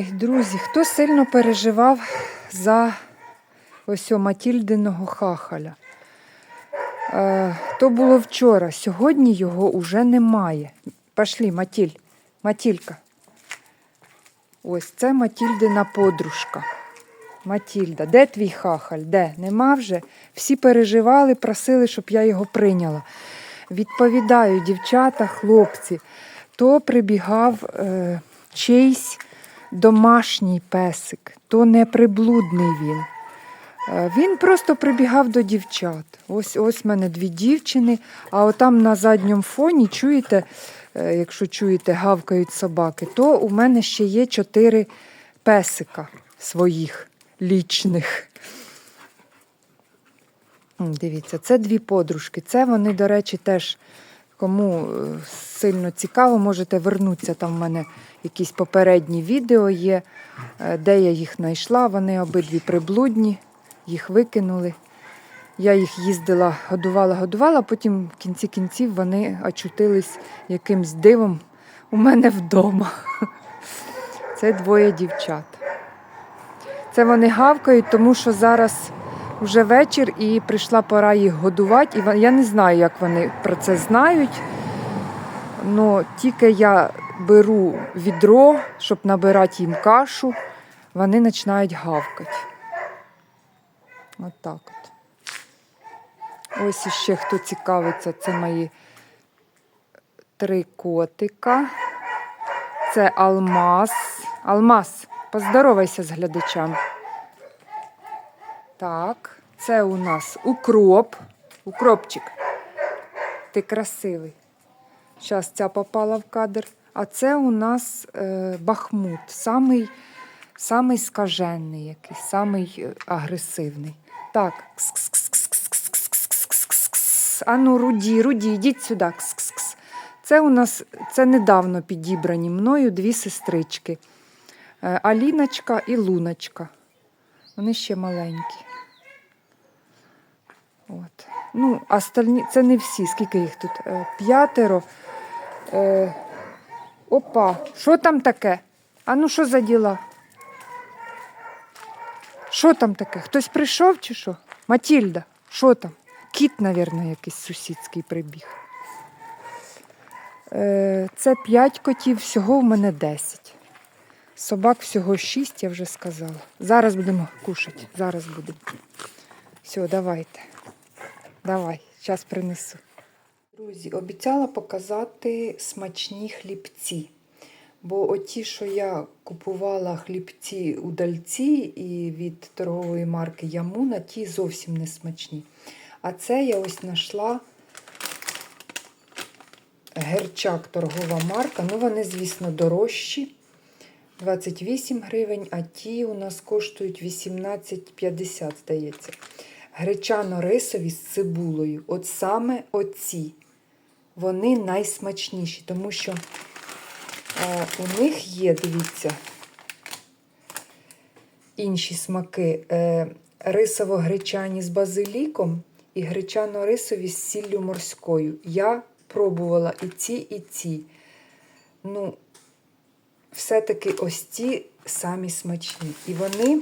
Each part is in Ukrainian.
Ой, друзі, хто сильно переживав за ось Матільдиного хахаля? Е, то було вчора, сьогодні його уже немає. Пошли, Матіль, Матілька. Ось це Матільдина подружка. Матільда, де твій хахаль? Де? Нема вже? Всі переживали, просили, щоб я його прийняла. Відповідаю, дівчата, хлопці, то прибігав е, чийсь домашній песик, то не приблудний він. Е, Він просто прибігав до дівчат. Ось ось мене дві дівчини, а отам на задньому фоні, чуєте, е, якщо чуєте, гавкають собаки, то у мене ще є чотири песика своїх лічних. Дивіться, це дві подружки. Це вони, до речі, теж кому е, сильно цікаво, можете вернутися. Там в мене якісь попередні відео є, е, де я їх знайшла. Вони обидві приблудні, їх викинули. Я їх їздила, годувала, годувала, потім в кінці кінців вони очутились якимсь дивом у мене вдома. Це двоє дівчат. Це вони гавкають, тому що зараз вже вечір і прийшла пора їх годувати. І я не знаю, як вони про це знають. Ну, тільки я беру відро, щоб набирати їм кашу, вони починають гавкати. От так от. Ось іще хто цікавиться, це мої три котика. Це Алмаз. Алмаз, поздоровайся з глядачами. Так, це у нас укроп. Укропчик. Ти красивий. Зараз ця попала в кадр. А це у нас е, Бахмут, самий, самий скажений якийсь, самий е, агресивний. Так. А ну, Руді, Руді, йдіть сюди. Це у нас це недавно підібрані мною дві сестрички. Е, Аліночка і Луночка. Вони ще маленькі. От. Ну, остальні, це не всі, скільки їх тут? Е, П'ятеро. Е, опа, що там таке? А ну що за діла? Що там таке? Хтось прийшов чи що? Матільда, що там? Кіт, мабуть, якийсь сусідський прибіг. Е, це п'ять котів, всього в мене 10. Собак всього 6, я вже сказала. Зараз будемо кушати. Зараз будемо. Все, давайте. Давай, зараз принесу. Друзі, обіцяла показати смачні хлібці. Бо оті, що я купувала хлібці у дальці і від торгової марки Ямуна, ті зовсім не смачні. А це я ось знайшла герчак торгова марка. Ну, вони, звісно, дорожчі. 28 гривень, а ті у нас коштують 18,50, здається. Гречано-рисові з цибулею. От саме оці. Вони найсмачніші, тому що е, у них є, дивіться, інші смаки. Е, рисово-гречані з базиліком і гречано-рисові з сіллю морською. Я пробувала і ці, і ці. Ну, все-таки ось ці самі смачні. І вони,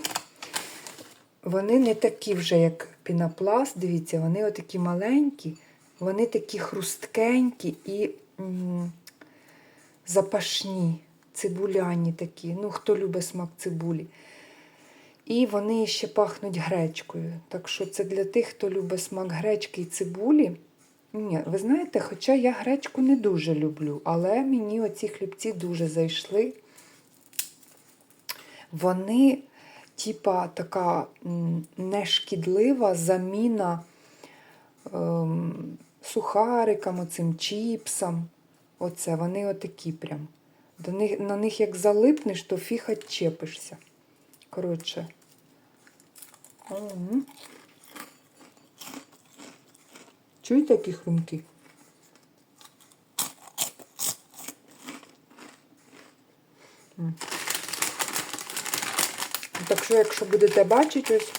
вони не такі вже, як пінопласт. Дивіться, вони отакі маленькі, вони такі хрусткенькі і м, запашні, цибуляні такі. Ну, хто любить смак цибулі. І вони ще пахнуть гречкою. Так що це для тих, хто любить смак гречки і цибулі. Ні, ви знаєте, хоча я гречку не дуже люблю, але мені оці хлібці дуже зайшли. Вони, типа, така нешкідлива заміна ем, сухарикам, оцим чіпсам. Оце, вони отакі прям. До них, на них як залипнеш, то фіг чепишся. Коротше. Чуєте, які хрумки? М. Так що, якщо будете бачити ось,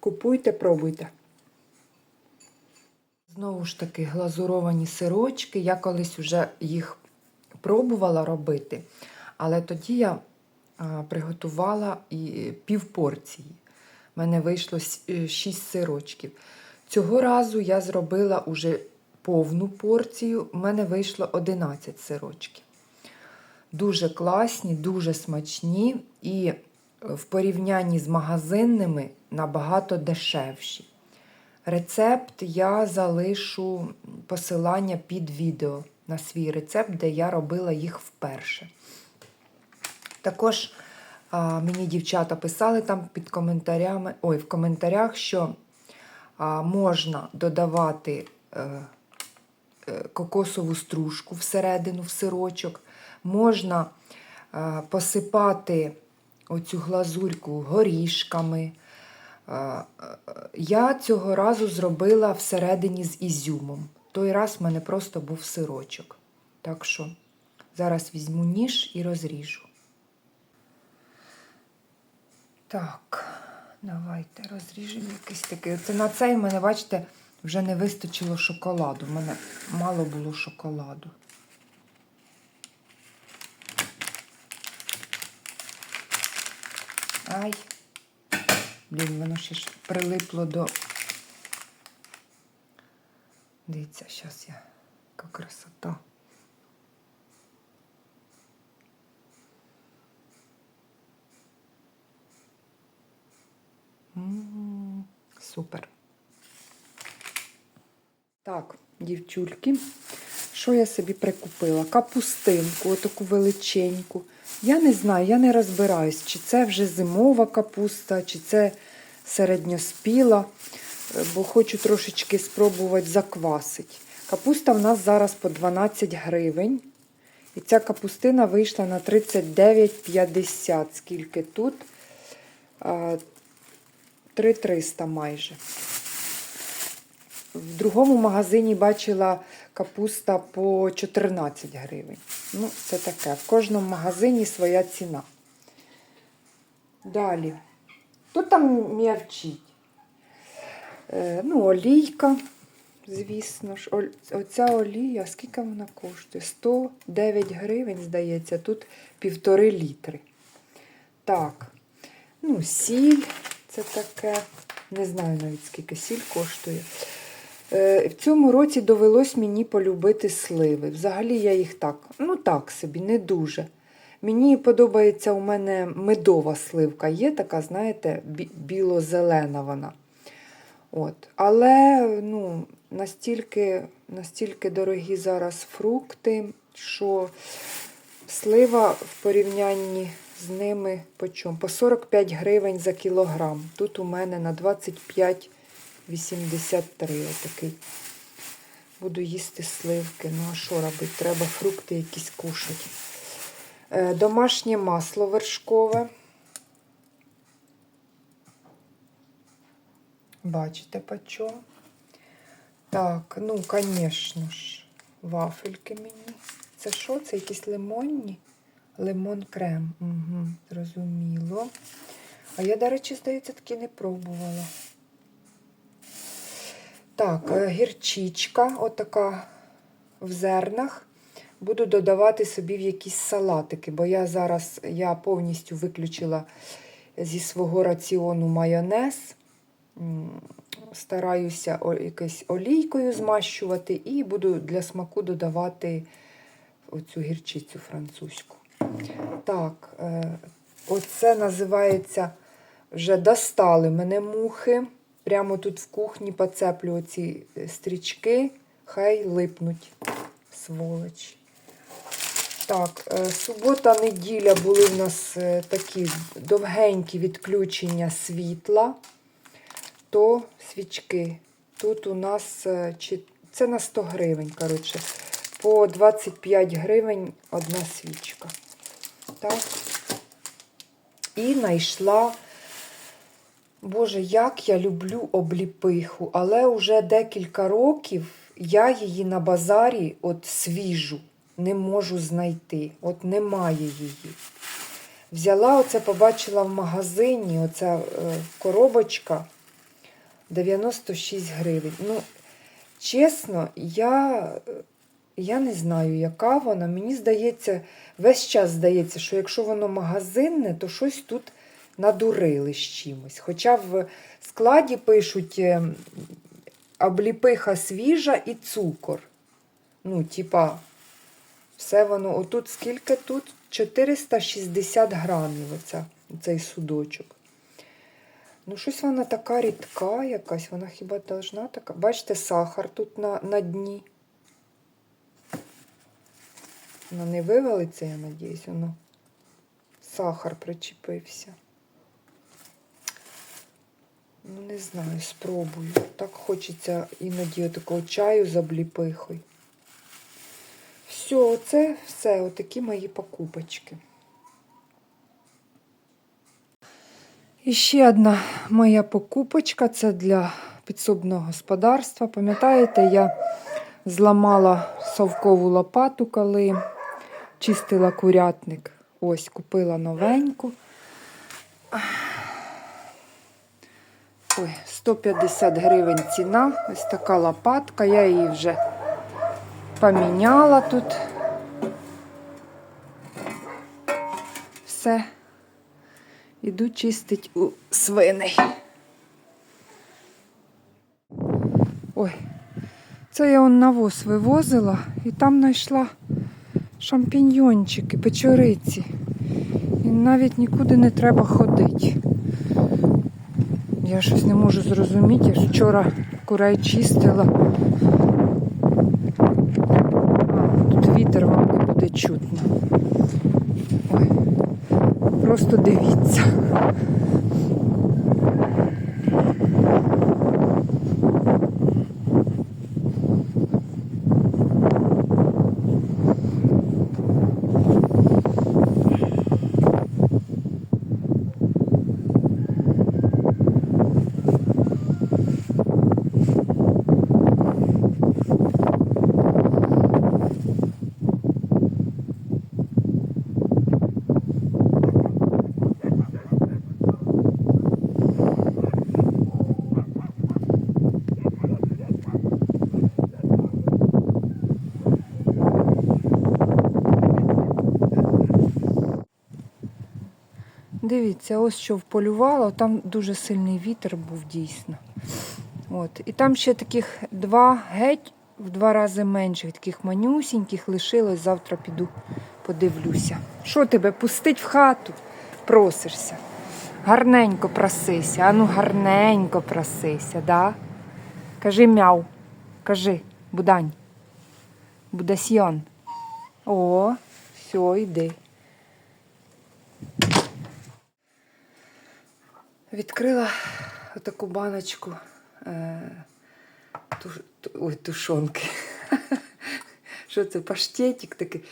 купуйте, пробуйте. Знову ж таки, глазуровані сирочки. Я колись вже їх пробувала робити. Але тоді я приготувала і пів порції. У мене вийшло 6 сирочків. Цього разу я зробила уже повну порцію, у мене вийшло 11 сирочків. Дуже класні, дуже смачні і е, в порівнянні з магазинними набагато дешевші. Рецепт я залишу посилання під відео на свій рецепт, де я робила їх вперше. Також а, мені дівчата писали там під коментарями, ой, в коментарях, що а, можна додавати е, е, кокосову стружку всередину в сирочок, можна е, посипати оцю глазурьку горішками. Е, е, Я цього разу зробила всередині з ізюмом. Той раз в мене просто був сирочок. Так що зараз візьму ніж і розріжу. Так, давайте розріжемо якийсь такий. Це на цей в мене, бачите, вже не вистачило шоколаду. В мене мало було шоколаду. Ай. Блін, воно ще ж прилипло до. Дивіться, зараз я. Яка красота. Супер. Так, дівчульки, що я собі прикупила? Капустинку, отаку величеньку. Я не знаю, я не розбираюсь, чи це вже зимова капуста, чи це середньоспіла, е, бо хочу трошечки спробувати заквасити. Капуста в нас зараз по 12 гривень. І ця капустина вийшла на 39,50. Скільки тут? 3300 майже. В другому магазині бачила капуста по 14 гривень. Ну, це таке. В кожному магазині своя ціна. Далі. Тут там м'явчить. Е, ну, олійка, звісно ж. Оця олія, скільки вона коштує? 109 гривень, здається, тут півтори літри. Так, ну, сіль, це таке. Не знаю навіть, скільки сіль коштує. Е, В цьому році довелось мені полюбити сливи. Взагалі я їх так, ну так собі, не дуже. Мені подобається у мене медова сливка. Є така, знаєте, біло-зелена вона. От. Але ну, настільки, настільки дорогі зараз фрукти, що слива в порівнянні з ними по чому? По 45 гривень за кілограм. Тут у мене на 25 83 отакий. Буду їсти сливки. Ну, а що робити? Треба фрукти якісь кушати. Е, Домашнє масло вершкове. Бачите, по чому? Так, ну, звісно ж, вафельки мені. Це що? Це якісь лимонні? Лимон крем. Угу, зрозуміло. А я, до речі, здається, таки не пробувала. Так, е, гірчичка, отака в зернах. Буду додавати собі в якісь салатики, бо я зараз я повністю виключила зі свого раціону майонез. Стараюся якось олійкою змащувати і буду для смаку додавати оцю гірчицю французьку. Так, е, оце називається вже достали мене мухи. Прямо тут в кухні поцеплю оці е, стрічки, хай липнуть, сволочі. Так, е, субота, неділя були в нас е, такі довгенькі відключення світла, то свічки. Тут у нас це на 100 гривень, коротше, по 25 гривень одна свічка. Так. І знайшла. Боже, як я люблю обліпиху, але вже декілька років я її на базарі, от свіжу, не можу знайти. От немає її. Взяла оце, побачила в магазині, оця е, коробочка 96 гривень. Ну, чесно, я Я не знаю, яка вона. Мені здається, весь час здається, що якщо воно магазинне, то щось тут надурили з чимось. Хоча в складі пишуть е, обліпиха свіжа і цукор. Ну, типа, все воно. Отут скільки тут? 460 грамів оця, цей судочок. Ну, щось вона така рідка якась, вона хіба должна така. Бачите, сахар тут на, на дні. Вона не вивалиться, я надіюсь, воно сахар причепився. Ну, не знаю, спробую. Так хочеться іноді такого чаю з обліпихою. Все, оце все, отакі мої покупочки. І ще одна моя покупочка це для підсобного господарства. Пам'ятаєте, я зламала совкову лопату, коли чистила курятник. Ось, купила новеньку. Ой, 150 гривень ціна. Ось така лопатка. Я її вже поміняла тут. Все. Іду чистить у свиней. Ой, це я он навоз вивозила і там знайшла шампіньйончики, печориці. І навіть нікуди не треба ходити. Я щось не можу зрозуміти. Я ж вчора курей чистила. Тут вітер вам не буде чутно. Ой, просто дивіться. Дивіться, ось що вполювало, там дуже сильний вітер був дійсно. От. І там ще таких два геть в два рази менших, таких манюсіньких лишилось. Завтра піду подивлюся. Що тебе пустить в хату? Просишся. Гарненько просися. Ану, гарненько просися, да? Кажи мяу. Кажи, будань. Будасьйон. О, все, йди. Відкрила таку баночку е, туш, ту, ой, тушонки. Що це? Паштетик такий.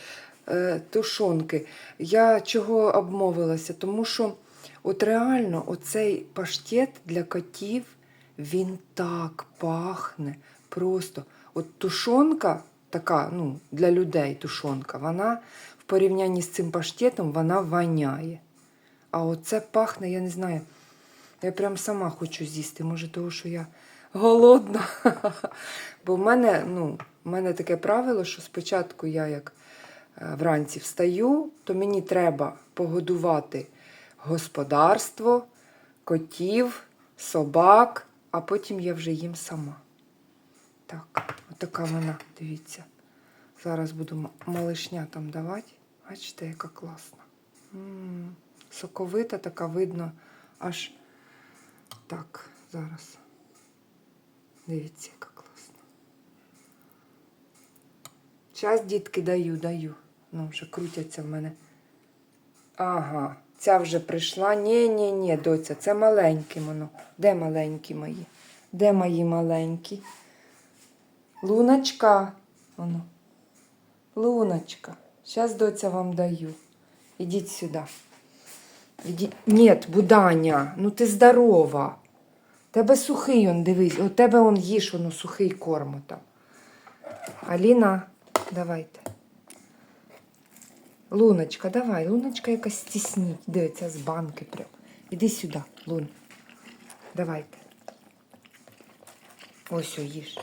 Е, тушонки. Я чого обмовилася? Тому що от реально оцей паштет для котів, він так пахне. Просто от тушонка така, ну, для людей тушонка, вона в порівнянні з цим паштетом вона воняє. А оце пахне, я не знаю. Я прям сама хочу з'їсти, може, того, що я голодна. Бо в мене, ну, в мене таке правило, що спочатку я як е, вранці встаю, то мені треба погодувати господарство, котів, собак, а потім я вже їм сама. Так, отака вона, дивіться. Зараз буду м- малишнятам давати. Бачите, яка класна. М, Соковита, така видно, аж так, зараз. Дивіться, яка класна. Зараз, дітки, даю, даю. Ну, вже крутяться в мене. Ага, ця вже прийшла. Ні, ні, ні, доця, це маленькі воно. Де маленькі мої? Де мої маленькі? Луночка. Воно. Луночка. Зараз доця вам даю. Ідіть сюди. Ні, Буданя, ну ти здорова. Тебе сухий он, дивись, у тебе он їж, воно сухий корм там. Аліна, давайте. Луночка, давай, Луночка якась стісніть. Дивиться з банки прям. Іди сюди, Лун. Давайте. Ось о, їж.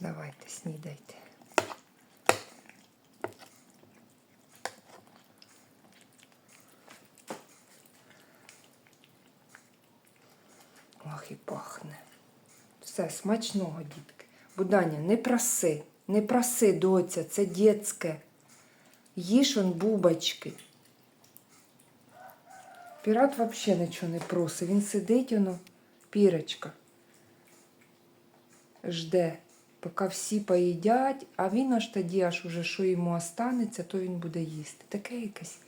Давайте, снідайте. І пахне. Все, смачного, дітки. Буданя, не проси, не проси, доця, це дітське. Їж он бубочки. Пірат взагалі нічого не просить. Він сидить, воно, пірочка. Жде, поки всі поїдять, а він аж тоді, аж уже що йому останеться, то він буде їсти. Таке якесь.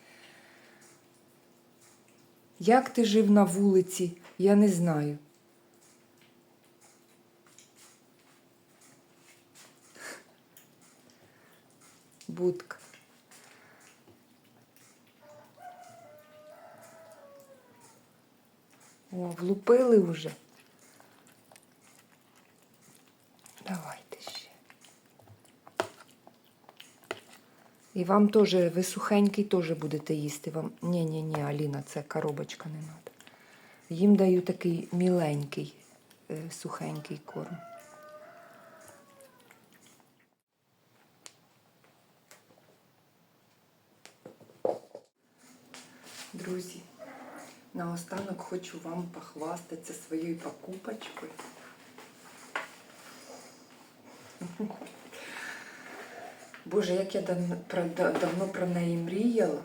Як ти жив на вулиці, я не знаю. Будка. О, влупили вже. Давайте ще. І вам теж, ви сухенький теж будете їсти. Вам... Ні, ні, ні, Аліна, це коробочка не треба. Їм даю такий міленький, е, сухенький корм. Друзі, наостанок хочу вам похвастатися своєю покупочкою. Боже, як я давно про, неї мріяла.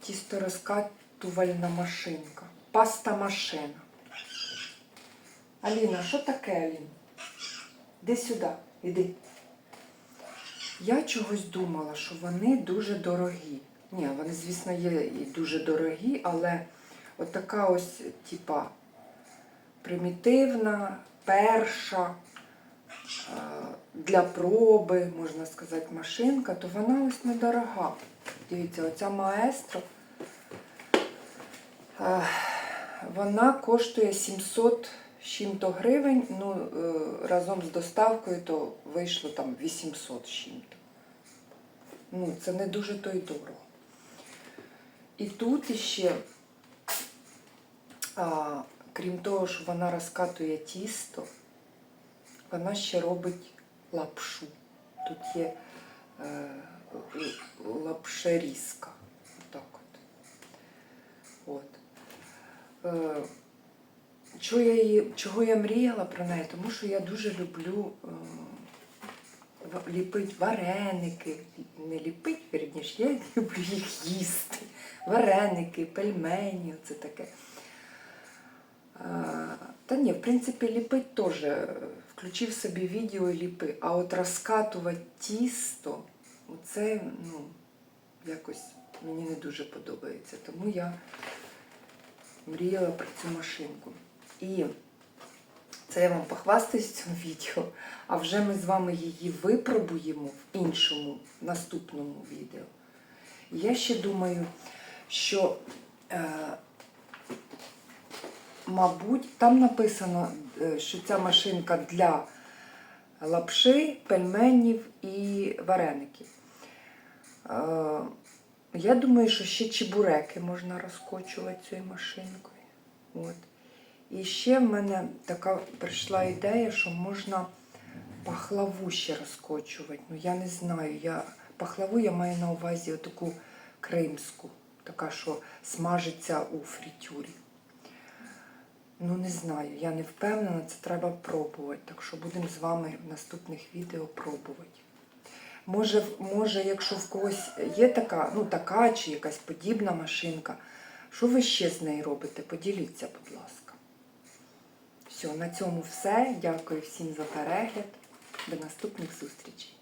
Тісторозкатувальна машинка. Паста машина. Аліна, що таке, Аліна? Іди сюди, іди. Я чогось думала, що вони дуже дорогі. Ні, вони, звісно, є і дуже дорогі, але от така ось, типа, примітивна, перша е, для проби, можна сказати, машинка, то вона ось недорога. Дивіться, оця маестро. е, Вона коштує 700 з чим-то гривень, ну, е, разом з доставкою то вийшло там 800 з чим-то. Ну, це не дуже то й дорого. І тут іще, а, крім того, що вона розкатує тісто, вона ще робить лапшу. Тут є е, лапшерізка. Отак от. От. Е, Чого я, її, чого я мріяла про неї? Тому що я дуже люблю е, ліпити вареники. Не ліпить, вірніше, я люблю їх їсти. Вареники, пельмені, це таке. А, та ні, в принципі, ліпить теж. Включив собі відео і ліпи. А от розкатувати тісто, це ну, якось мені не дуже подобається. Тому я мріяла про цю машинку. І це я вам похвастаюсь в цьому відео, а вже ми з вами її випробуємо в іншому наступному відео. Я ще думаю, що, е, мабуть, там написано, е, що ця машинка для лапши, пельменів і вареників. Е, я думаю, що ще чебуреки можна розкочувати цією машинкою. От. І ще в мене така прийшла ідея, що можна пахлаву ще розкочувати. Ну я не знаю. Я... Пахлаву я маю на увазі таку кримську, така, що смажиться у фрітюрі. Ну, не знаю, я не впевнена, це треба пробувати. Так що будемо з вами в наступних відео пробувати. Може, може, якщо в когось є така, ну така чи якась подібна машинка, що ви ще з нею робите? Поділіться, будь ласка. Все, на цьому все. Дякую всім за перегляд. До наступних зустрічей.